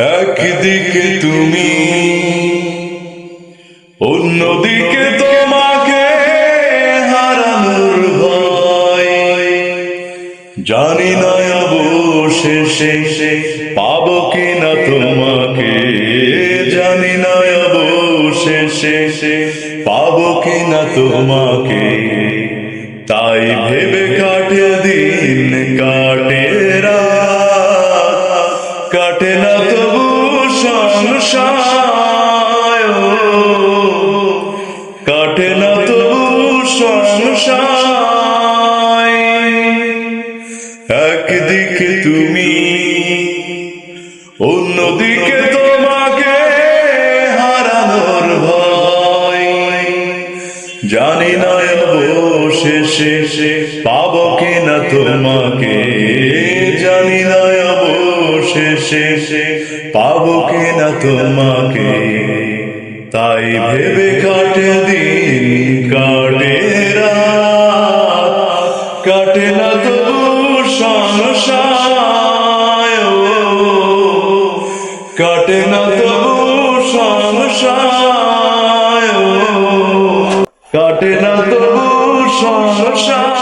একদিকে তুমি, অন্যদিকে তোমাকে হারানোর জানি না অবশেষে পাবো কিনা তোমাকে, জানি না অবশেষে পাবো কিনা তোমাকে। তাই ভেবে কাটে দিন কাটে কাটে না তবু সংসার কাটে না তবু সংসার একদিকে তুমি, অন্যদিকে তোমাকে হারানোর ভয়। জানি না অবশেষে পাবো কিনা তোমাকে, জানি না অবশেষে পাবো কিনা তোমাকে? তাই ভেবে কাটে দিন, কাটে কাটে না সংসার কাটে না সংসার কাটে না তবু সংসার